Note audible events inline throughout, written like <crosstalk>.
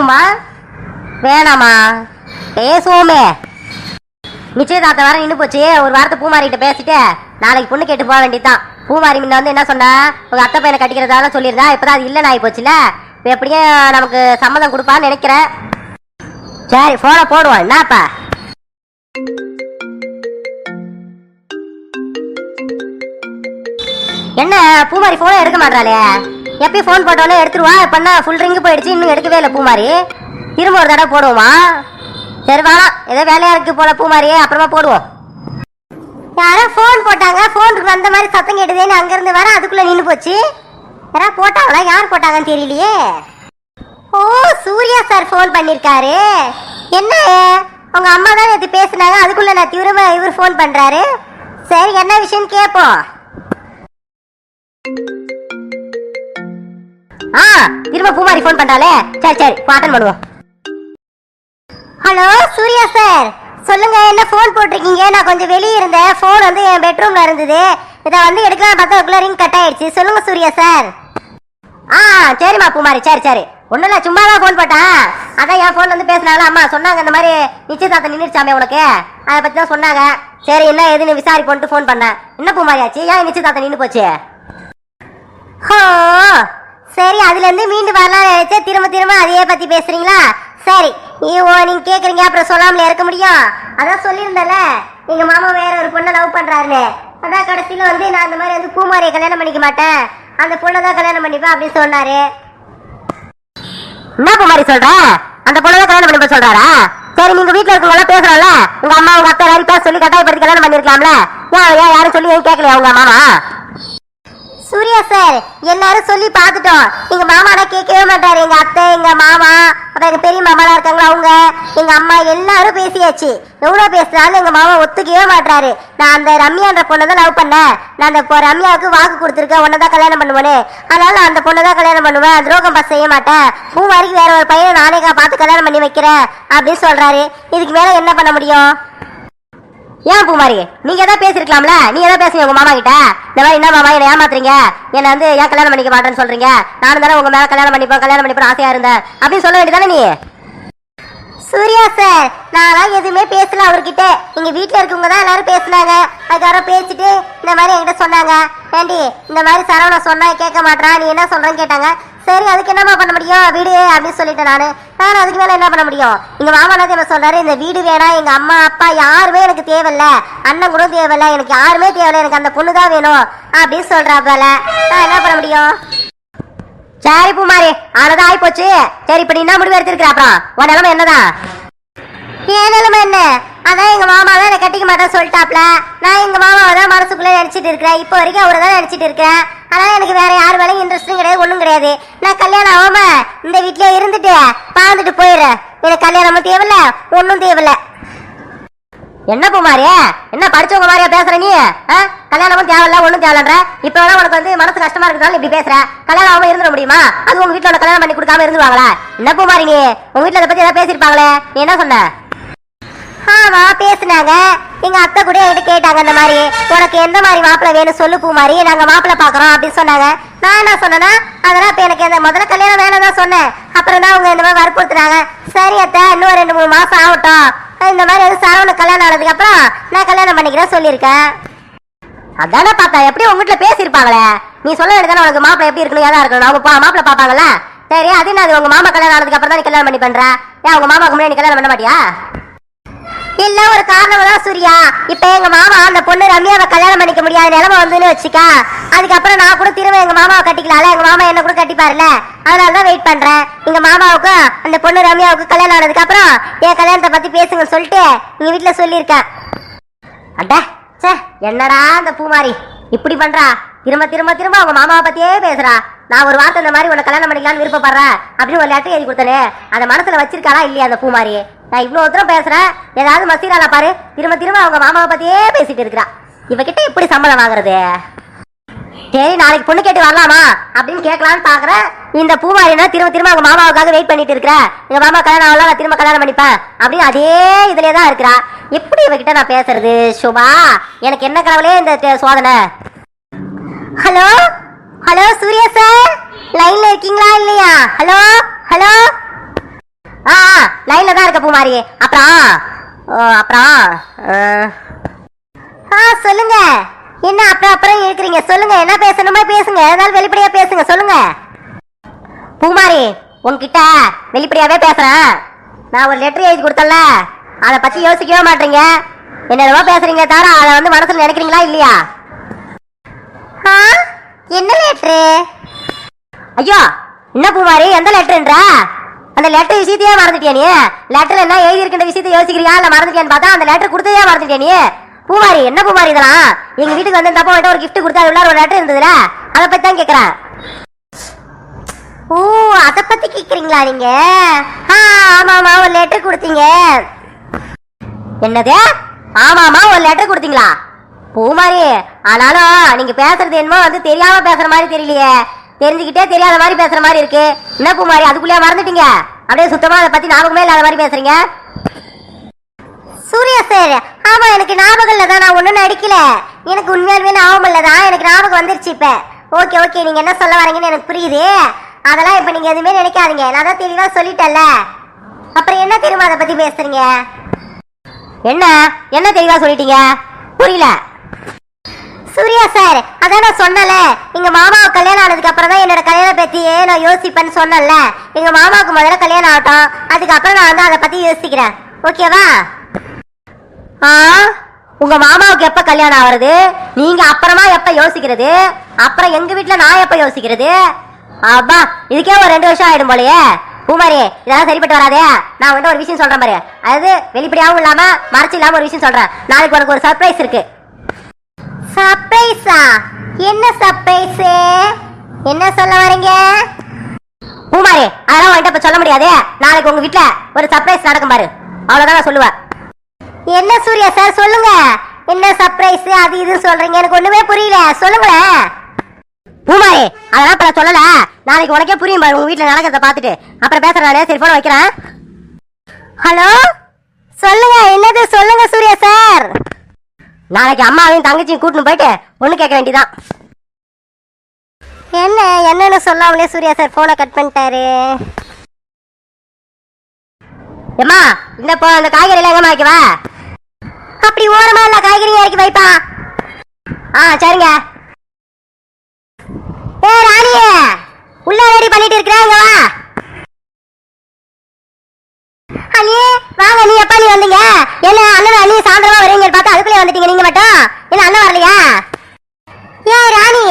பூமாரிக்கு பேசுவோமா? வேணாமா. பேசுவோமே. நிச்சயதார்த்தம் வாரம் நின்று போச்சு. ஒரு வாரத்தை பூமாரிகிட்ட பேசிட்டு நாளைக்கு பொண்ணு கேட்டு போக வேண்டியதுதான். பூமாரி முன்ன வந்து என்ன சொன்னா உங்க அத்தை பையனை கட்டிக்கிறதால சொல்லியிருந்தா இப்பதான் அது இல்லைன்னு ஆகி போச்சுல இப்போ எப்படியும் நமக்கு சம்மதம் கொடுப்பான்னு நினைக்கிறேன். சரி போனை போடுவோம். என்னப்பா என்ன பூமாரி போனை எடுக்க மாட்டாளே எப்பயும் ஃபோன் போட்டோன்னே எடுத்துருவா பண்ணா ஃபுல் ரிங்கு போயிடுச்சு இன்னும் எடுக்கவே இல்லை பூமாரி. திரும்ப ஒரு தடவை போடுவோமா? சரி வேணாம் ஏதோ வேலையா இருக்கு போல பூமாரியே அப்புறமா போடுவோம். யாரோ ஃபோன் போட்டாங்க ஃபோனுக்கு வந்த மாதிரி சத்தம் கேட்டுதேன்னு அங்கேருந்து வர அதுக்குள்ளே நின்று போச்சு. யாரா போட்டாங்களா? யார் போட்டாங்கன்னு தெரியலையே. ஓ சூர்யா சார் ஃபோன் பண்ணியிருக்காரு என்ன? உங்கள் அம்மா தான் நேற்று பேசுனாங்க அதுக்குள்ளே நான் திரும்ப இவர் ஃபோன் பண்ணுறாரு சரி என்ன விஷயம் கேட்போம் ஆ திரும்ப பூமாரி ஃபோன் பண்றாளே. சரி சரி அட்டன் பண்ணுவோம். ஹலோ சூர்யா சார் சொல்லுங்க என்ன ஃபோன் போட்டிருக்கீங்க? நான் கொஞ்சம் வெளியே இருந்தேன். ஃபோன் வந்து என் பெட்ரூம்ல இருந்தது. இதை வந்து எடுக்கலாம் பார்த்தா அதுக்குள்ள ரிங் கட் ஆயிடுச்சு. சொல்லுங்க சூர்யா சார் ஆ சரிம்மா பூமாரி சரி சரி. ஒன்றும் இல்லை சும்மா தான் ஃபோன் போட்டேன். அதான் என் ஃபோன் வந்து பேசினாலும் அம்மா சொன்னாங்க இந்த மாதிரி நிச்சயதார்த்தம் நின்றுச்சாமே உனக்கு. அதை பற்றி தான் சொன்னாங்க. சரி என்ன எதுன்னு விசாரிப்போன்ட்டு ஃபோன் பண்ணேன். என்ன பூமாரி ஆச்சு? ஏன் நிச்சயதார்த்தம் நின்று போச்சு? ஹோ சரி அதுல இருந்து மீண்டு வரலாம் நினைச்சா திரும்ப திரும்ப அதையே பத்தி பேசுறீங்களா? சரி ஐயோ நீங்க கேக்குறீங்க அப்புறம் சொல்லாமல இருக்க முடியும். அதான் சொல்லியிருந்தல எங்க மாமா வேற ஒரு பொண்ணை லவ் பண்றாருன்னு. அதான் கடைசியில வந்து நான் அந்த மாதிரி வந்து பூமாரியை கல்யாணம் பண்ணிக்க மாட்டேன். அந்த பொண்ணை தான் கல்யாணம் பண்ணிப்பேன் அப்படின்னு சொன்னாரு. என்ன பூமாரி சொல்ற? அந்த பொண்ணை தான் கல்யாணம் பண்ணிப்ப சொல்றாரா? சரி நீங்க வீட்டுல இருக்கவங்க பேசுறோம்ல உங்க அம்மா உங்க அத்தை எல்லாரும் பேச சொல்லி கட்டாயப்படுத்தி கல்யாணம் பண்ணிருக்கலாம்ல. ஏன் ஏன் யாரும் சொல்லி ஏன் கேட்கலையா உங்க மாமா? சூர்யா சார் எல்லாரும் சொல்லி பார்த்துட்டோம். எங்க மாமானா கேட்கவே மாட்டாரு. எங்க அத்தை எங்க மாமா அப்புறம் எங்க பெரிய மாமாலாம் இருக்காங்களா அவங்க? எங்க அம்மா எல்லாரும் பேசியாச்சு. எவ்வளோ பேசுனாலும் எங்கள் மாமா ஒத்துக்கவே மாட்டாரு நான் அந்த ரம்யான்ற பொண்ணை தான் லவ் பண்ணேன். நான் அந்த ரம்யாவுக்கு வாக்கு கொடுத்துருக்கேன். உன்னை தான் கல்யாணம் பண்ணுவேன்னு. அதனால நான் அந்த பொண்ணை தான் கல்யாணம் பண்ணுவேன். துரோகம் பஸ் செய்ய மாட்டேன். பூ வரைக்கும் வேற ஒரு பையனை நானே பார்த்து கல்யாணம் பண்ணி வைக்கிறேன் அப்படின்னு சொல்கிறாரு இதுக்கு மேலே என்ன பண்ண முடியும்? ஏன் பூமாரி? நீங்க ஏதாவது பேசிருக்கலாம்ல? நீ ஏதாவது பேசுங்க உங்க மாமா கிட்ட. இந்த மாதிரி என்ன மாமா என்ன ஏமாத்துறீங்க? என்ன வந்து ஏன் கல்யாணம் பண்ணிக்க மாட்டேன்னு சொல்றீங்க? நானும் தானே உங்க மேல கல்யாணம் பண்ணிப்போம் கல்யாணம் பண்ணிப்போம் ஆசையா இருந்தேன். அப்படின்னு சொல்ல வேண்டியதானே நீ? சூர்யா சார் நான்லாம் எதுவுமே பேசல அவர்கிட்ட. எங்க வீட்டுல இருக்கவங்க தான் எல்லாரும் பேசுனாங்க. அதுக்கப்புறம் பேசிட்டு இந்த மாதிரி என்கிட்ட சொன்னாங்க. ஏண்டி இந்த மாதிரி சரவணன் சொன்னா கேட்க மாட்டான் நீ என்ன சொல்றேன்னு கேட்டாங்க. சரி அதுக்கு என்னம்மா பண்ண முடியும்? வீடு அப்படின்னு சொல்லிட்டேன் நான். நான் அதுக்கு மேல என்ன பண்ண முடியும்? எங்கள் மாமா என்ன தெரியுமா சொல்றாரு இந்த வீடு வேணாம் எங்க அம்மா அப்பா யாருமே எனக்கு தேவையில்ல. அண்ணன் கூட தேவையில்ல. எனக்கு யாருமே தேவையில்ல. எனக்கு அந்த பொண்ணு தான் வேணும். அப்படின்னு சொல்றாப்பல நான் என்ன பண்ண முடியும்? சரி பூமாரி ஆனதான் ஆயிப்போச்சு. சரி இப்ப நீ என்ன முடிவு எடுத்திருக்கிற அப்புறம்? உன் நிலைமை என்னதான்? என் நிலைமை என்ன? அதான் எங்க மாமா தான் கட்டிக்க மாட்டேன்னு சொல்லிட்டாப்ல. நான் எங்க மாமாவை தான் மனசுக்குள்ள நினைச்சிட்டு இருக்கிறேன். இப்போ வரைக்கும் அவரை தான் நினைச்சிட்டு இருக்கேன். அதனால எனக்கு வேற யார் வேலையும் இன்ட்ரெஸ்டும் கிடையாது ஒன்றும் கிடையாது. நான் கல்யாணம் ஆகாம இந்த வீட்லயே இருந்துட்டு பாந்துட்டு போயிடுறேன் எனக்கு கல்யாணமும் தேவையில்ல ஒன்றும் தேவையில்ல. என்ன பூமாரியா என்ன படிச்சவங்க மாதிரியா பேசுற நீ? ஆ? கல்யாணமும் தேவையில்ல ஒன்றும் தேவைன்ற இப்ப வேணா உனக்கு வந்து மனசு கஷ்டமா இருக்கிறதால இப்படி பேசுற. கல்யாணம் ஆகாம இருந்துட முடியுமா? அது உங்க வீட்டுல கல்யாணம் பண்ணி கொடுக்காம இருந்துருவாங்களா? என்ன பூமாரி நீ? உங்க வீட்டுல இதை பத்தி ஏதாவது பேசிருப்பாங்களே நீ என்ன சொன்ன? ஆமா பேசினாங்க. எங்க அத்தை கூட என்கிட்ட கேட்டாங்க இந்த மாதிரி. உனக்கு எந்த மாதிரி மாப்பிள்ள வேணும் சொல்லு பூ மாதிரி நாங்க மாப்பிள்ள பாக்குறோம் அப்படின்னு சொன்னாங்க. நான் என்ன சொன்னேன்னா அதெல்லாம் இப்ப எனக்கு இந்த முதல்ல கல்யாணம் வேணும் தான் சொன்னேன். அப்புறம் தான் அவங்க இந்த மாதிரி வற்புறுத்துனாங்க. சரி அத்தை இன்னும் ரெண்டு மூணு மாசம் ஆகட்டும். இந்த மாதிரி எதுவும் சரவண கல்யாணம் ஆனதுக்கு அப்புறம் நான் கல்யாணம் பண்ணிக்கிறேன் சொல்லியிருக்கேன். அதானே பார்த்தா எப்படி உங்ககிட்ட பேசியிருப்பாங்களே? நீ சொல்ல வேண்டியதானே உனக்கு மாப்பிள்ள எப்படி இருக்கணும் ஏதா இருக்கணும். அவங்க மாப்பிள்ள மாப்பிள்ளை சரி அது என்ன அது உங்க மாமா கல்யாணம் ஆனதுக்கு அப்புறம் தான் நீ கல்யாணம் பண்ணி பண்றேன் ஏன் உங்க மாமாக்கு முன்னாடி நீ கல்யாணம் பண்ண மாட்டியா? இல்ல ஒரு காரணம் தான் சூர்யா? இப்ப எங்க மாமா அந்த பொண்ணு ரம்யாவை கல்யாணம் பண்ணிக்க முடியாத நிலைமை வந்துன்னு வச்சுக்கா. அதுக்கப்புறம் நான் கூட திரும்ப எங்க மாமாவை கட்டிக்கலாம்ல? எங்க மாமா என்ன கூட கட்டிப்பாருல அதனால தான் வெயிட் பண்றேன். எங்க மாமாவுக்கு அந்த பொண்ணு ரம்யாவுக்கு கல்யாணம் ஆனதுக்கு அப்புறம் என் கல்யாணத்தை பத்தி பேசுங்க சொல்லிட்டு எங்க வீட்டுல சொல்லியிருக்கேன் அட சே என்னடா அந்த பூமாரி? இப்படி பண்றா? திரும்ப திரும்ப திரும்ப அவங்க மாமாவை பத்தியே பேசுறா. நான் ஒரு வார்த்தை இந்த மாதிரி உன்னை கல்யாணம் பண்ணிக்கலாம்னு விருப்பப்படுறேன் அப்படின்னு ஒரு லெட்டர் எழுதி கொடுத்தனே. அந்த மனசுல வச்சிருக்காளா இல்லையா அந்த பூமாரி? நான் இவ்வளோ தூரம் பேசுகிறேன் ஏதாவது மசீரால பாரு. திரும்ப திரும்ப அவங்க மாமாவை பற்றியே பேசிட்டு இருக்கிறா இவகிட்ட எப்படி சம்பளம் வாங்குறது? சரி நாளைக்கு பொண்ணு கேட்டு வரலாமா? அப்படின்னு கேட்கலான்னு பாக்குறேன். இந்த பூமாரினா திரும்ப திரும்ப அவங்க மாமாவுக்காக வெயிட் பண்ணிட்டு இருக்கிற. எங்க மாமா கல்யாணம் ஆகலாம் நான் திரும்ப கல்யாணம் பண்ணிப்பேன். அப்படின்னு அதே இதுலேயே தான் இருக்கிறா. எப்படி இவகிட்ட நான் பேசுறது? சுபா எனக்கு என்ன கடவுளே இந்த சோதனை? ஹலோ ஹலோ சூர்யா சார் லைன்ல இருக்கீங்களா இல்லையா? ஹலோ ஹலோ ஆ லைன்ல தான் இருக்க பூமாரி அப்புறம் ஓ, அப்புறம் ஆ. சொல்லுங்க. என்ன அப்புறம் அப்புறம் இருக்கிறீங்க. சொல்லுங்க என்ன பேசணுமா பேசுங்க. ஏதாவது வெளிப்படையா பேசுங்க சொல்லுங்க. பூமாரி உன்கிட்ட வெளிப்படையாவே பேசுறேன். நான் ஒரு லெட்டர் எழுதி கொடுத்தல அதை பத்தி யோசிக்கவே மாட்டீங்க. என்னென்னமோ பேசுறீங்க தவிர அதை வந்து மனசுல நினைக்கிறீங்களா இல்லையா? ஆ என்ன லெட்ரு ஐயோ என்ன பூமாரி எந்த லெட்டர்ன்ற அந்த லெட்டர் விஷயத்தையே மறந்துட்டியா நீ? லெட்டர் என்ன எழுதி இருக்கின்ற விஷயத்தை யோசிக்கிறியா? இல்ல மறந்துட்டியான்னு பார்த்தா அந்த லெட்டர் கொடுத்ததே மறந்துட்டியா நீ? பூமாரி என்ன பூமாரி இதெல்லாம்? எங்க வீட்டுக்கு வந்து தப்பா ஒரு கிஃப்ட் கொடுத்தா அது உள்ளார ஒரு லெட்டர் இருந்ததுல? அதை பத்தி தான் கேக்குறேன். ஓ அத பத்தி கேக்குறீங்களா நீங்க? ஆ, ஆமா ஆமா ஒரு லெட்டர் கொடுத்தீங்க. என்னது? ஆமாமா ஒரு லெட்டர் கொடுத்தீங்களா? பூமாரி ஆனாலும் நீங்க பேசுறது என்னமோ வந்து தெரியாம பேசுற மாதிரி தெரியலையே. தெரிஞ்சுக்கிட்டே தெரியாத மாதிரி பேசுற மாதிரி இருக்கு. என்ன குமாரி அதுக்குள்ளேயே மறந்துட்டீங்க? அப்படியே சுத்தமா அதை பத்தி ஞாபகமே இல்லாத மாதிரி பேசுறீங்க. சூர்யா சார் ஆமா எனக்கு ஞாபகம் இல்லை தான் நான் ஒன்றும் நடிக்கல. எனக்கு உண்மையாலுமே ஞாபகம் இல்லை தான் எனக்கு ஞாபகம் வந்துருச்சு இப்ப. ஓகே ஓகே நீங்க என்ன சொல்ல வரீங்கன்னு எனக்கு புரியுது. அதெல்லாம் இப்ப நீங்க எதுவுமே நினைக்காதீங்க. நான் தான் தெளிவா சொல்லிட்டேன்ல. அப்புறம் என்ன தெரியுமா அதை பத்தி பேசுறீங்க? என்ன? என்ன தெளிவா சொல்லிட்டீங்க? புரியல. சூர்யா சார் அதான் நான் சொன்னல எங்க மாமாவுக்கு கல்யாணம் ஆனதுக்கு அப்புறம் தான் என்னோட கல்யாணம் பத்தியே நான் யோசிப்பேன்னு சொன்னேன்ல. எங்க மாமாவுக்கு முதல்ல கல்யாணம் ஆகட்டும். அதுக்கப்புறம் நான் வந்து அதை பத்தி யோசிக்கிறேன். ஓகேவா ஆ? உங்க மாமாவுக்கு எப்ப கல்யாணம் ஆவறது நீங்க அப்புறமா எப்ப யோசிக்கிறது? அப்புறம் எங்க வீட்டுல நான் எப்ப யோசிக்கிறது? அப்பா இதுக்கே ஒரு ரெண்டு வருஷம் ஆயிடும் போலயே. பூமாரி இதெல்லாம் சரிப்பட்டு வராதே. நான் வந்து ஒரு விஷயம் சொல்றேன் பாரு. அதாவது வெளிப்படையாகவும் இல்லாம மறைச்சு இல்லாம ஒரு விஷயம் சொல்றேன். நாளைக்கு உனக்கு ஒரு சர்ப்ரைஸ் இருக்கு. சர்ப்ரைஸா என்ன சர்ப்ரைஸ் என்ன சொல்ல வரீங்க? பூமாரி அதெல்லாம் உன்கிட்ட இப்ப சொல்ல முடியாது. நாளைக்கு உங்க வீட்டுல ஒரு சர்ப்ரைஸ் நடக்கும் பாரு. அவ்வளவுதான் நான் சொல்லுவேன். என்ன சூர்யா சார் சொல்லுங்க. என்ன சர்ப்ரைஸ் அது இது சொல்றீங்க. எனக்கு ஒண்ணுமே புரியல. சொல்லுங்களேன் பூமாரி அதெல்லாம் இப்ப நான் சொல்லல. நாளைக்கு உனக்கே புரியும் பாரு உங்க வீட்டுல நடக்கிறத பாத்துட்டு அப்புறம் பேசுறேன் நானே. சரி போன வைக்கிறேன். ஹலோ சொல்லுங்க. என்னது? சொல்லுங்க சூர்யா சார் நாளைக்கு அம்மாவையும் தங்கச்சியும் கூட்டின்னு போயிட்டு ஒண்ணு கேட்க வேண்டியதான் என்ன என்னன்னு சொல்லாமலே சூர்யா சார் போனை கட் பண்ணிட்டாரு. ஏம்மா இந்த போ அந்த காய்கறி எல்லாம் எங்கம்மா வைக்கவா அப்படி ஓரமா இல்ல காய்கறி இறக்கி வைப்பா. ஆ சரிங்க. ஏ ராணியே உள்ள ரெடி பண்ணிட்டு இருக்கிறேன் இங்க வா. அண்ணி வாங்க நீ எப்ப நீ வந்தீங்க? என்ன அண்ணன் அண்ணி சாயந்தரமா வருவீங்க பார்த்தா அதுக்குள்ளே வந்துட்டீங்க நீங்க மட்டும்? என்ன அண்ணன் வரலையா? ஏ ராணி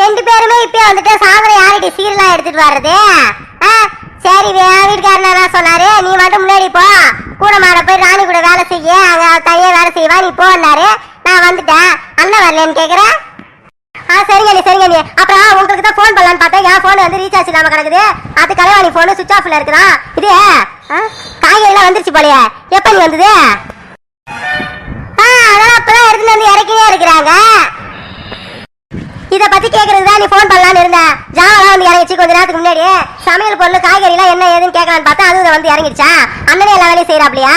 ரெண்டு பேருமே இப்பயே வந்துட்டு சாயந்தரம் யார்கிட்ட சீரெல்லாம் எடுத்துட்டு வர்றது? ஆ, சரி என் தான் சொன்னாரு. நீ மட்டும் முன்னாடி போ. கூட மாட போய் ராணி கூட வேலை செய்ய. அங்க தனியா வேலை செய்வா நீ போன்னாரு நான் வந்துட்டேன். அண்ணன் வரலன்னு கேக்குறேன் ஆ சரிங்க நீ சரிங்க நீ அப்புறம் உங்களுக்கு தான் ஃபோன் பண்ணலான்னு பார்த்தேன். என் ஃபோன் வந்து ரீசார்ஜ் இல்லாம கிடக்குது. அது கலைவாணி ஃபோனு சுவிச் ஆஃப்ல இருக்குதான். இது காய்கறிலாம் வந்துருச்சு போலயே. எப்ப நீ வந்தது? ஆ அப்பதான் எடுத்துட்டு வந்து இறக்கினே இருக்கிறாங்க. இத பத்தி கேக்குறதுக்கு தான் நீ ஃபோன் பண்ணலான்னு இருந்தேன் ஜாமெல்லாம் வந்து இறங்கிச்சு கொஞ்ச நேரத்துக்கு முன்னாடி சமையல் பொருள் காய்கறி எல்லாம் என்ன ஏதுன்னு கேட்கலான்னு பார்த்தா அதுவும் வந்து இறங்கிடுச்சா? அண்ணனே எல்லா வேலையும் செய்யறாப்லையா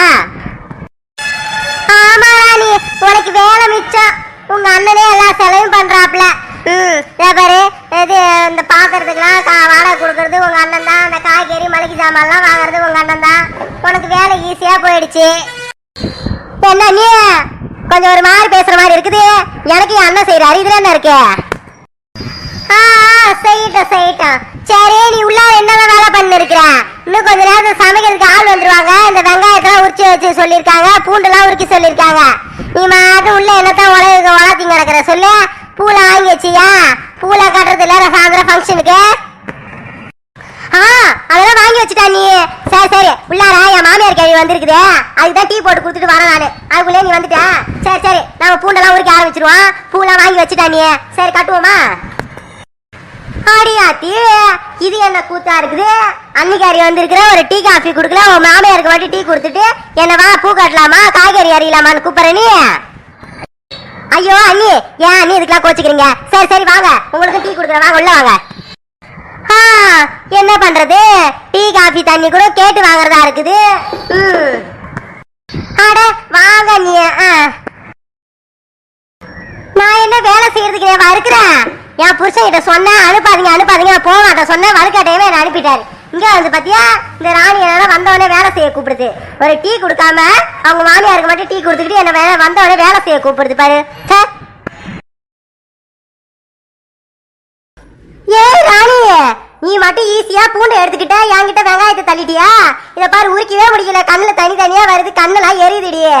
ஆமா ராணி உனக்கு வேலை மிச்சம். உங்க அண்ணனே எல்லா செலவும் பண்றாப்ல. ம் இதோ பாரு இது இந்த பாக்குறதுக்கெல்லாம் கா- வாடகை கொடுக்கறது உங்கள் அண்ணன் தான். அந்த காய்கறி மளிகை சாமான்லாம் வாங்குறது உங்கள் அண்ணன் தான். உனக்கு வேலை ஈஸியா போயிடுச்சு. என்ன நீ கொஞ்சம் ஒரு மாதிரி பேசுகிற மாதிரி இருக்குது. எனக்கு என் அண்ணன் செய்யறாரு இதுல என்ன இருக்கு? ஆ ஆ, செய்யட்டும் செய்யட்டும். சரி நீ உள்ள என்னதான் வேலை பண்ணிருக்கிற? இன்னும் கொஞ்ச நேரத்துல சமைக்கிறதுக்கு ஆள் வந்துருவாங்க. இந்த வெங்காயத்தெல்லாம் உரிச்சு வச்சு சொல்லியிருக்காங்க. பூண்டெல்லாம் உரிக்க சொல்லியிருக்காங்க. நீ மாட்டும் உள்ள என்னத்தான் உலக உலகத்திங்க கிடக்குற? சொல்லு. பூல வாங்கி வச்சியா? பூலை கட்டுறது இல்ல சாயந்தரம் ஃபங்க்ஷனுக்கு ஆ அதெல்லாம் வாங்கி வச்சுட்டா நீ. சரி சரி. உள்ளார என் மாமியார் கேள்வி வந்திருக்குது. அதுக்கு தான் டீ போட்டு கொடுத்துட்டு வரேன் நான். அதுக்குள்ளே நீ வந்துட்ட. சரி சரி. நம்ம பூண்டெல்லாம் உரிக்க ஆரம்பிச்சிருவோம் பூலாம் வாங்கி வச்சுட்டா நீ. சரி கட்டுவோமா? ஆடியாத்தி இது என்ன கூத்தா இருக்குது? அன்னிக்காரி வந்திருக்கிற ஒரு டீ காஃபி கொடுக்கல. உன் மாமியாருக்கு மட்டும் டீ கொடுத்துட்டு என்ன வா பூ கட்டலாமா? காய்கறி அறியலாமான்னு கூப்பிட்றேன் நீ. ஐயோ அண்ணி ஏன் அண்ணி இதுக்கெல்லாம் கோச்சிக்கிறீங்க? சரி சரி வாங்க. உங்களுக்கு டீ கொடுக்குறேன். வாங்க உள்ள வாங்க. என்ன பண்றது? டீ காஃபி தண்ணி கூட கேட்டு வாங்குறதா இருக்குது. ம். அட வாங்க நீ ஆ. நான் என்ன வேலை செய்யறதுக்கு ஏவா இருக்கிறேன் என் புருஷன் கிட்ட சொன்னேன் அனுப்பாதீங்க அனுப்பாதீங்க. நான் போக மாட்டேன் சொன்னேன் வலுக்கட்டையவே என்ன அனுப்பிட்டாரு. இங்க வந்து பாத்தியா இந்த ராணி என்ன வந்தவொடனே வேலை செய்ய கூப்பிடுது. ஒரு டீ கொடுக்காம அவங்க மாமியாருக்கு மட்டும் டீ கொடுத்துக்கிட்டு என்ன வேலை வந்தவொடனே வேலை செய்ய கூப்பிடுது பாரு. சார் ஏய் ராணி நீ மட்டும் ஈஸியா பூண்டை எடுத்துக்கிட்ட என்கிட்ட வெங்காயத்தை தள்ளிட்டியா? இத பாரு உரிக்கவே முடியல. கண்ணுல தனி தனியா வருது கண்ணெல்லாம் எரியுதுடியே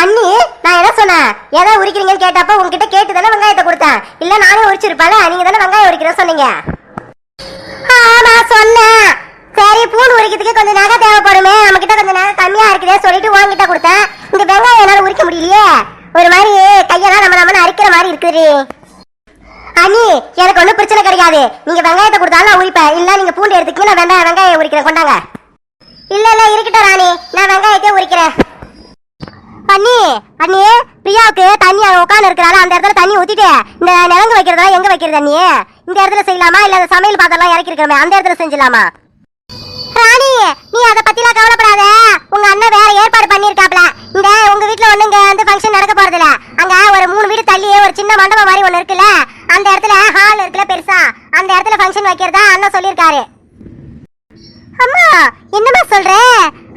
அண்ணி நான் என்ன சொன்னேன்? எதை உரிக்கிறீங்கன்னு கேட்டப்ப உங்ககிட்ட கேட்டு தானே வெங்காயத்தை கொடுத்தேன். இல்ல நானே உரிச்சிருப்பேன் நீங்க தானே வெங்காயம் உரிக்கிறேன் சொன்னீங்க. ஆமா சொன்னேன். சரி பூண்டு உரிக்கிறதுக்கு கொஞ்சம் நகை தேவைப்படுமே. நம்ம கிட்ட கொஞ்சம் நகை கம்மியா இருக்குதே சொல்லிட்டு வாங்கிட்ட கொடுத்தேன். இந்த வெங்காயம் என்னால உரிக்க முடியலையே. ஒரு மாதிரி கையெல்லாம் நம்ம நம்ம அரிக்கிற மாதிரி இருக்குது அண்ணி எனக்கு ஒன்றும் பிரச்சனை கிடையாது. நீங்க வெங்காயத்தை கொடுத்தாலும் நான் உரிப்பேன். இல்ல நீங்க பூண்டு எடுத்துக்கீங்க நான் வெங்காயம் வெங்காயம் உரிக்கிறேன். கொண்டாங்க. இல்ல இல்ல இருக்கட்டும் ராணி. நான் வெங்காயத்தை உரிக்கிறேன். அண்ணி அண்ணி பிரியாவுக்கு தண்ணி உட்காந்து இருக்கிறாள் அந்த இடத்துல தண்ணி ஊத்திட்டு இந்த நிலங்கு வைக்கிறதா எங்க வைக்கிறது நீ? இந்த இடத்துல செய்யலாமா? இல்ல அந்த சமையல் பாத்திரம் இறக்கிருக்கிறோமே அந்த இடத்துல செஞ்சலாமா ராணி நீ அதை பத்திலாம் கவலைப்படாத. உங்க அண்ணன் வேற ஏற்பாடு பண்ணிருக்காப்ல இந்த உங்க வீட்டுல ஒண்ணு இங்க வந்து ஃபங்க்ஷன் நடக்க போறது இல்ல அங்க ஒரு மூணு வீடு தள்ளியே ஒரு சின்ன மண்டபம் மாதிரி ஒண்ணு இருக்குல்ல. அந்த இடத்துல ஹால் இருக்குல்ல பெருசா. அந்த இடத்துல ஃபங்க்ஷன் வைக்கிறதா அண்ணன் சொல்லியிருக்காரு. அம்மா என்னம்மா சொல்ற?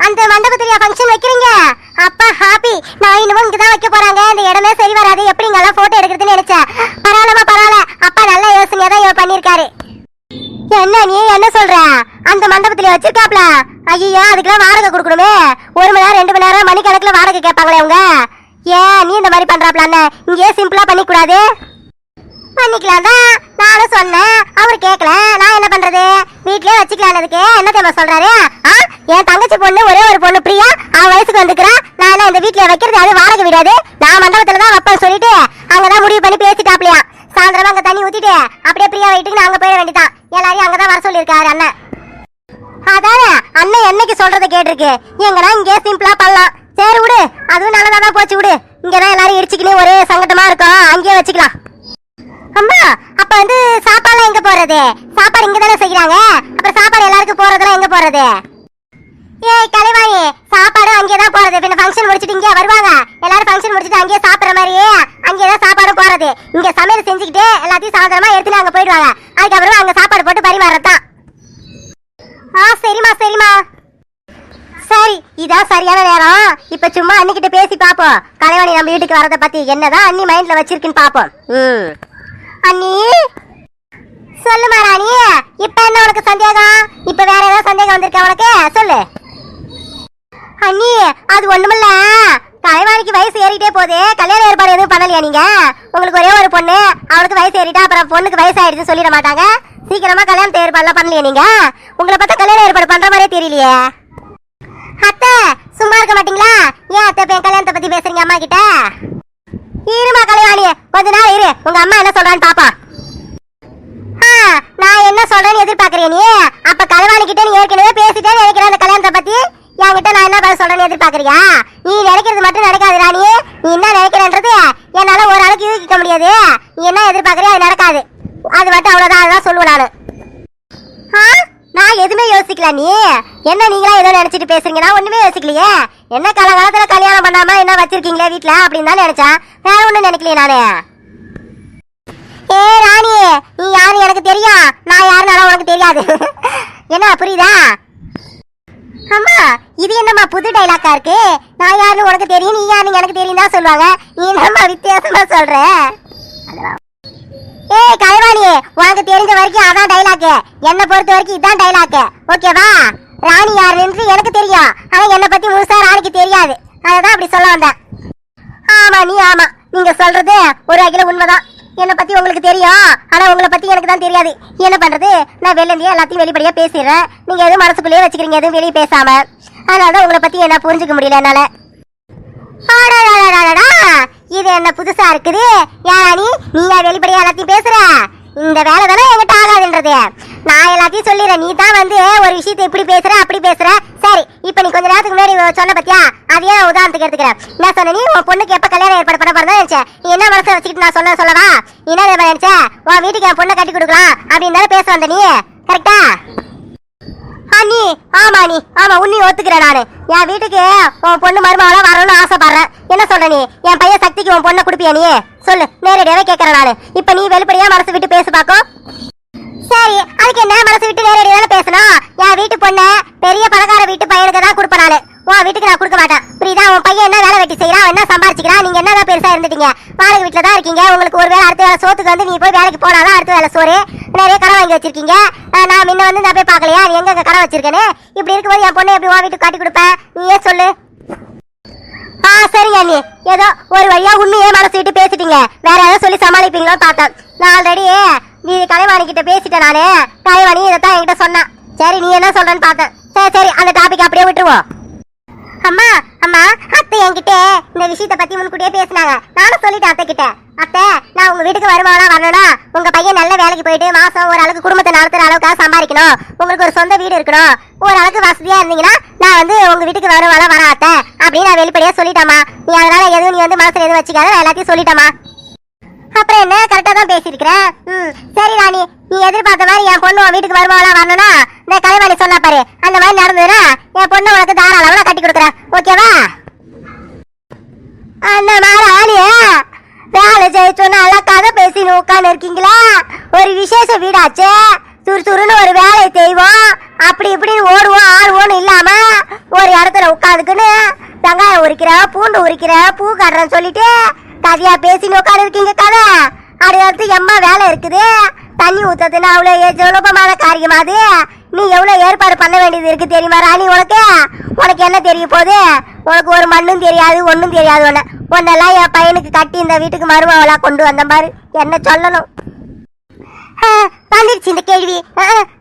அந்த மண்டபத்துல ஃபங்க்ஷன் வைக்கிறீங்க? அப்பா ஹாப்பி. நான் இன்னமும் இங்க தான் வைக்க போறாங்க. இந்த இடமே சரி வராது. எப்படிங்க எல்லாம் போட்டோ எடுக்கிறதுன்னு நினைச்சேன். பரவாயில்லம்மா பரவாயில்ல. அப்பா நல்ல யோசனையா தான் இவர் பண்ணிருக்காரு என்ன நீ? என்ன சொல்ற? அந்த மண்டபத்துல வச்சிருக்காப்ல? ஐயோ அதுக்கெல்லாம் வாடகை கொடுக்கணுமே. ஒரு மணி நேரம் ரெண்டு மணி நேரம் மணிக்கணக்கில் வாடகை கேட்பாங்களே அவங்க. ஏன் நீ இந்த மாதிரி பண்றாப்லான்னு இங்கேயே சிம்பிளா பண்ணிக்கூடாது. பண்ணிக்கலாம் தான் நானும் சொன்னேன் அவர் கேட்கல நான் என்ன பண்றது? வீட்லயே வச்சுக்கலாம்னதுக்கு என்ன தெரியுமா சொல்றாரு? ஆ என் தங்கச்சி பொண்ணு ஒரே ஒரு பொண்ணு பிரியா அவன் வயசுக்கு வந்துக்கிறா நான் என்ன இந்த வீட்ல வைக்கிறது அது வாடகை விடாது நான் மண்டபத்துல தான் வைப்பேன் சொல்லிட்டு அங்கதான் முடிவு பண்ணி பேசிட்டாப்லையா. சாயந்தரமா அங்க தண்ணி ஊத்திட்டு அப்படியே பிரியா வீட்டுக்கு நான் அங்க போயிட வேண்டியதான் எல்லாரையும் அங்கதான் வர சொல்லியிருக்காரு அண்ணன். அதானே அண்ணன் என்னைக்கு சொல்றதை கேட்டிருக்கு? எங்கன்னா இங்கே சிம்பிளா பண்ணலாம். சரி விடு அதுவும் நல்லதா போச்சு விடு. இங்கதான் எல்லாரும் இடிச்சுக்கினே ஒரே சங்கடமா இருக்கும். அங்கேயே வச்சுக்கலாம். அம்மா அப்ப வந்து சாப்பாடு எங்க போறது? சாப்பாடு இங்க தானே செய்யறாங்க அப்புறம் சாப்பாடு எல்லாருக்கும் போறதெல்லாம் எங்க போறது? ஏய் கலைவாணி சாப்பாடு அங்கே தான் போறது. பின்ன ஃபங்க்ஷன் முடிச்சிட்டு இங்கே வருவாங்க. எல்லாரும் ஃபங்க்ஷன் முடிச்சிட்டு அங்கேயே சாப்பிட்ற மாதிரியே அங்கே தான் சாப்பாடு போறது. இங்க சமையல் செஞ்சுக்கிட்டு எல்லாத்தையும் சாயந்தரமா எடுத்துட்டு அங்க போயிடுவாங்க. அதுக்கப்புறம் அங்க சாப்பாடு போட்டு பரிமாறதான் ஆ சரிம்மா சரிம்மா. சரி இதான் சரியான நேரம். இப்ப சும்மா அண்ணிக்கிட்ட பேசி பாப்போம் கலைவாணி நம்ம வீட்டுக்கு வரத பத்தி என்னதான் அண்ணி மைண்ட்ல வச்சிருக்குன்னு பாப்போம் ம். அண்ணி. சொல்லுமா ராணி இப்ப என்ன உனக்கு சந்தேகம்? இப்ப வேற ஏதாவது சந்தேகம் வந்திருக்கா உனக்கு? சொல்லு. அண்ணி அது ஒண்ணுமில்ல. தலைவாணிக்கு வயசு ஏறிட்டே போதே கல்யாண ஏற்பாடு எதுவும் பண்ணலையா நீங்க? உங்களுக்கு ஒரே ஒரு பொண்ணு. அவளுக்கு வயசு ஏறிட்டா அப்புறம் பொண்ணுக்கு வயசு ஆயிடுச்சு சொல்லிட மாட்டாங்க. சீக்கிரமா கல்யாணத்தை ஏற்பாடுலாம் பண்ணலையா நீங்க? உங்களை பார்த்தா கல்யாண ஏற்பாடு பண்ற மாதிரியே தெரியலையே. அத்தை சும்மா இருக்க மாட்டீங்களா? ஏன் அத்தை என் கல்யாணத்தை பத்தி பேசுறீங்க அம்மா கிட்ட? இருமா கலைவாணி கொஞ்ச நாள் இரு. உங்க அம்மா என்ன சொல்றான்னு பாப்பா. நான் என்ன சொல்றேன்னு எதிர்பார்க்கறேன் நீ? அப்ப கலைவாணி கிட்ட நீ ஏற்கனவே பேசிட்டேன்னு நினைக்கிறேன் அந்த கல்யாணத்தை பத்தி. என்கிட்ட நான் என்ன பதில் சொல்றேன்னு எதிர்பார்க்கறியா? நீ நினைக்கிறது மட்டும் நடக்காது ராணி நீ என்ன நினைக்கிறன்றது என்னால ஒரு ஆளுக்கு யூகிக்க முடியாது. நீ என்ன எதிர்பார்க்கறியா அது நடக்காது. அது மட்டும் அவ்வளவுதான் அதுதான் சொல்லுவேன் நான். ஆ? நான் எதுவுமே யோசிக்கல நீ. என்ன நீங்களா ஏதோ நினைச்சிட்டு பேசுறீங்க? நான் ஒண்ணுமே யோசிக்கலையே. என்ன காலகாலத்துல கல்யாணம் பண்ணாம என்ன வச்சிருக்கீங்களே வீட்ல? அப்படின்னு தான் நினைச்சேன். வேற ஒண்ணும் நினைக்கலையே நானு. ஏ ராணி நீ யாரு எனக்கு தெரியும் நான் யாருனாலும் உனக்கு தெரியாது. <laughs> என்ன புரியுதா? அம்மா இது என்னம்மா புது டைலாக்கா இருக்கு? நான் யாருன்னு உனக்கு தெரியும் நீ யாருன்னு எனக்கு தெரியும் தான் சொல்லுவாங்க. நீ என்னம்மா வித்தியாசமா சொல்ற? ஏய் கலைவாணி உனக்கு தெரிஞ்ச வரைக்கும் அதான் டைலாக் என்ன பொறுத்த வரைக்கும் இதான் டைலாக் ஓகேவா ராணி யாருன்னு எனக்கு தெரியும். ஆனா என்னை பத்தி முழுசா ராணிக்கு தெரியாது. அதான் அப்படி சொல்ல வந்தேன். ஆமா நீ ஆமா. நீங்க சொல்றது ஒரு வகையில உண்மைதான். என்னை பத்தி உங்களுக்கு தெரியும். ஆனா உங்களை பத்தி எனக்கு தான் தெரியாது. என்ன பண்றது? நான் வெளிலேயே எல்லாத்தையும் வெளிப்படையா பேசிடுறேன். நீங்க எதுவும் மனசுக்குள்ளேயே வச்சுக்கிறீங்க எதுவும் வெளியே பேசாம. அதனாலதான் உங்களை பத்தி என்ன புரிஞ்சுக்க முடியல என்னால. இது என்ன புதுசா இருக்குது? யாரா நீ? நீயா வெளிப்படையா எல்லாத்தையும் பேசுற? இந்த வேலை தானே என்கிட்ட ஆகாதுன்றது. நான் எல்லாத்தையும் சொல்லிடுறேன். நீ தான் வந்து ஒரு விஷயத்தை இப்படி பேசுற அப்படி பேசுற. சரி இப்போ நீ கொஞ்ச நேரத்துக்கு முன்னாடி சொன்ன பத்தியா? அதையே நான் உதாரணத்துக்கு எடுத்துக்கிறேன். என்ன சொன்ன நீ? உன் பொண்ணுக்கு எப்ப கல்யாணம் ஏற்பாடு பண்ண போறதா நினைச்சேன். நீ என்ன மனசை வச்சுக்கிட்டு நான் சொன்ன சொல்லவா? என்ன நினைச்சேன் உன் வீட்டுக்கு என் பொண்ணை கட்டி கொடுக்கலாம் அப்படின்னு பேச வந்த நீ. கரெக்டா நீ ஆமா நீ ஆமா உன்னி ஒத்துக்கிறேன் நானு. என் வீட்டுக்கு உன் பொண்ணு மருமகளா வரணும்னு ஆசைப்படுறேன். என்ன சொல்ற நீ? என் பையன் சக்திக்கு உன் பொண்ணை கொடுப்பியா நீ? சொல்லு நேரடியாவே கேட்கறேன் நானு. இப்ப நீ வெளிப்படையா மனசு விட்டு பேசு பாக்கோ. சரி அதுக்கு என்ன மனசு விட்டு நேரடி தானே பேசணும்? என் வீட்டு பொண்ணு பெரிய பணக்கார வீட்டு பையனுக்கு தான் கொடுப்பேன் நானு. உன் வீட்டுக்கு நான் கொடுக்க மாட்டேன். புரியுதா? உன் பையன் என்ன வேலை வெட்டி செய்யறான் என்ன சம்பாரிச்சுக்கிறான் நீங்க என்னதான் பெருசா இருந்துட்டீங்க? வாடகை வீட்டுல தான் இருக்கீங்க. உங்களுக்கு ஒரு வேலை அடுத்த வேலை சோத்துக்கு வந்து நீ போய் வேலைக்கு போனாதான் அடுத்த வேலை சோறு. நிறைய கடை வாங்கி வச்சிருக்கீங்க. நான் முன்ன வந்து நான் போய் பார்க்கலையா? நீ எங்க கடை வச்சிருக்கேன்னு? இப்படி இருக்கும்போது என் பொண்ணை எப்படி உன் வீட்டுக்கு காட்டி கொடுப்பேன் நீயே சொல்லு? ஆ சரிங்க அண்ணி. ஏதோ ஒரு வழியா உண்மையே மனசு விட்டு பேசிட்டீங்க. வேற ஏதாவது சொல்லி சமாளிப்பீங்களோ பார்த்தேன். நான் ஆல்ரெடி நீ கலைவாணி கிட்ட பேசிட்டேன் நானு. கலைவாணி இதைத்தான் என்கிட்ட சொன்னான். சரி நீ என்ன சொல்றேன்னு பார்த்தேன். சரி சரி அந்த டாபிக் அப்படியே விட்டுருவோம். அம்மா அம்மா அத்தை என்கிட்ட இந்த விஷயத்த பத்தி முன்கூட்டியே பேசினாங்க. நானும் சொல்லிட்டேன் அத்தை கிட்ட அத்தை நான் உங்க வீட்டுக்கு வருமானம் வரணும்னா உங்க பையன் நல்ல வேலைக்கு போயிட்டு மாசம் ஒரு அளவுக்கு குடும்பத்தை நடத்துற அளவுக்காக சம்பாதிக்கணும். உங்களுக்கு ஒரு சொந்த வீடு இருக்கணும். ஒரு அளவுக்கு வசதியா இருந்தீங்கன்னா நான் வந்து உங்க வீட்டுக்கு வருவானா வரேன் அத்தை அப்படின்னு நான் வெளிப்படையா சொல்லிட்டேம்மா. நீ அதனால எதுவும் நீ வந்து மனசுல எதுவும் வச்சுக்காத நான் எல்லாத்தையும் சொல்லிட்டேமா அப்புறம் என்ன? கரெக்டா தான் பேசியிருக்கிறேன் ம் சரி ராணி நீ எதிர்பார்த்த மாதிரி என் பொண்ணு உன் வீட்டுக்கு வருவாளா வரணும்னா இந்த கலைவாணி சொன்னா பாரு. அந்த மாதிரி நடந்ததுன்னா என் பொண்ணு உனக்கு தாராளமா கட்டி கொடுக்குறேன். ஓகேவா? அந்த மாதிரி ஆளியா வேலை செய்ய நல்லா கதை பேசின்னு உட்காந்து இருக்கீங்களா? ஒரு விசேஷ வீடாச்சே. சுறு சுறுன்னு ஒரு வேலையை செய்வோம். அப்படி இப்படின்னு ஓடுவோம் ஆடுவோம்னு இல்லாம ஒரு இடத்துல உட்காந்துக்குன்னு வெங்காயம் உரிக்கிற பூண்டு உரிக்கிற பூ கட்டுறேன்னு சொல்லிட்டு கதையா பேசின்னு உட்காந்து இருக்கீங்க கதை. அப்படி அடுத்து எம்மா வேலை இருக்குது. தண்ணி ஊத்துறதுன்னா அவ்வளோ சுலபமான காரியமா அது. நீ எவ்வளவு ஏற்பாடு பண்ண வேண்டியது இருக்கு தெரியுமா ராணி உனக்கு? உனக்கு என்ன தெரிய போகுது? உனக்கு ஒரு மண்ணும் தெரியாது ஒன்றும் தெரியாது உன்ன. உன்னெல்லாம் என் பையனுக்கு கட்டி இந்த வீட்டுக்கு மருமவளா கொண்டு வந்த மாதிரி என்ன சொல்லணும்? வந்துருச்சு இந்த கேள்வி.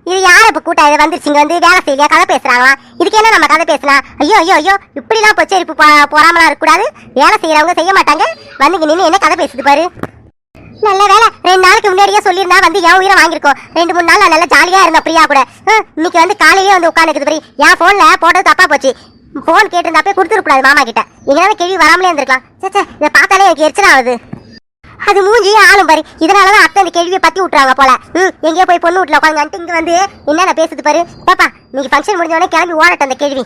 இது யார் இப்போ கூட்டம் வந்துருச்சுங்க வந்து வேலை செய்யலையா? கதை பேசுகிறாங்களா இதுக்கு என்ன நம்ம கதை பேசலாம் ஐயோ ஐயோ ஐயோ இப்படிலாம் பொச்சரிப்பு போ- பொறாமலாம் இருக்கக்கூடாது. வேலை செய்யறவங்க செய்ய மாட்டாங்க. வந்து நின்று என்ன கதை பேசுது பாரு. நல்ல வேலை ரெண்டு நாளைக்கு முன்னாடியே சொல்லியிருந்தா வந்து என் உயிரை வாங்கியிருக்கோம். ரெண்டு மூணு நாள் நல்லா ஜாலியா இருந்தோம் பிரியா கூட. இன்னைக்கு வந்து காலையிலே வந்து உட்காந்துக்குது பிரி. என் போன்ல போட்டது தப்பா போச்சு. போன் கேட்டிருந்தாப்பே கொடுத்துருக்கூடாது மாமா கிட்ட. எங்கேயாவது கேள்வி வராமலே இருந்திருக்கலாம். சேச்சே இதை பார்த்தாலே எனக்கு எரிச்சல் ஆகுது. அது மூஞ்சி ஆளும் பாரு. இதனாலதான் அத்தை அந்த கேள்வியை பத்தி விட்டுறாங்க போல. ம் எங்கேயோ போய் பொண்ணு வீட்டுல உட்காந்துட்டு இங்கே வந்து என்னென்ன பேசுது பாரு. பாப்பா நீங்கள் ஃபங்க்ஷன் முடிஞ்ச உடனே கிளம்பி ஓடட்டும் அந்த கேள்வி